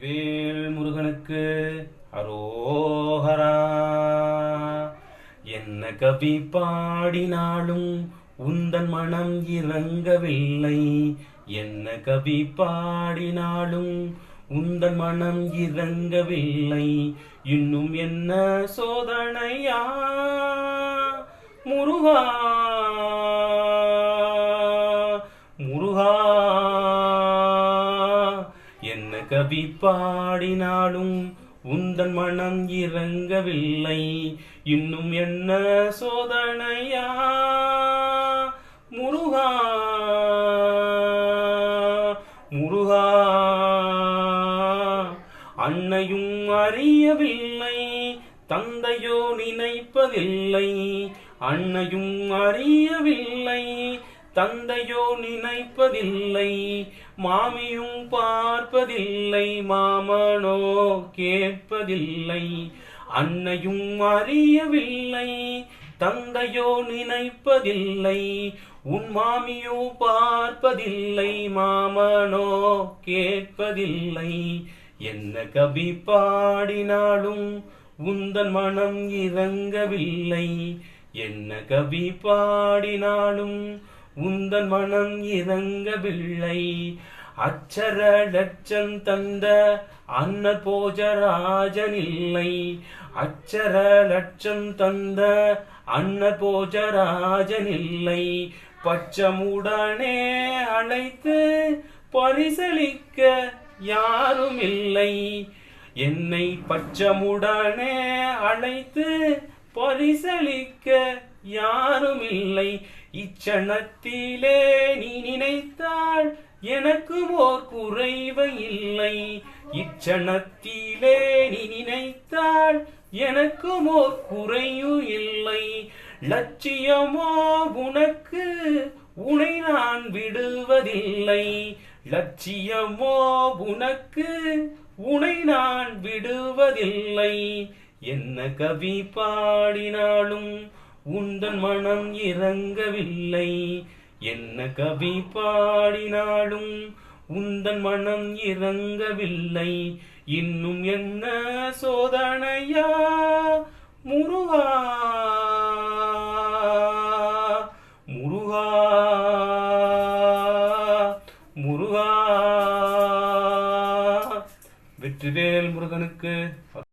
வெற்றிவேல் முருகனுக்கு அரோஹரா. என்ன கவி பாடினாலும் உந்தன் மனம் இறங்கவில்லை. என்ன கவி பாடினாலும் உந்தன் மனம் இறங்கவில்லை. இன்னும் என்ன சோதனையா? முருகா. முருகா. கவி பாடினாலும் உந்தன் மனம் இறங்கவில்லை. இன்னும் என்ன சோதனையா? முருகா முருகா. அன்னையும் அறியவில்லை தந்தையோ நினைப்பதில்லை. அன்னையும் அறியவில்லை தந்தையோ நினைப்பதில்லை. மாமியும் பார்ப்பதில்லை மாமனோ கேட்பதில்லை. அன்னையும் அறியவில்லை தந்தையோ நினைப்பதில்லை. உன் மாமியோ பார்ப்பதில்லை மாமனோ கேட்பதில்லை. என்ன கவி பாடினாலும் உந்தன் மனம் இறங்கவில்லை. என்ன கவி பாடினாலும் உந்தன் மனம் இறங்கவில்லை. அச்சர லட்சம் தந்த அன்ன போஜராஜன் இல்லை அச்சர லட்சம் தந்த அன்ன போஜராஜன் இல்லை பச்சமுடனே அழைத்து பரிசளிக்க யாரும் இல்லை என்னை பச்சமுடனே அழைத்து பரிசளிக்க யாரும் இல்லை இச்சணத்திலே நீ நினைத்தாள் எனக்கும் ஓர் குறைவு இல்லை. இச்சணத்திலே நீ நினைத்தாள் எனக்கும் ஓர் குறையு இல்லை. லட்சியமோ உனக்கு உனை நான் விடுவதில்லை. லட்சியமோ உனக்கு உனை நான் விடுவதில்லை. என்ன கவி பாடினாலும் உந்தன் மனம் இறங்கவில்லை. என்ன கவி பாடினாலும் உந்தன் மனம் இறங்கவில்லை. இன்னும் என்ன சோதனையா? முருகா. முருகா. முருகா. வெற்றிவேல் முருகனுக்கு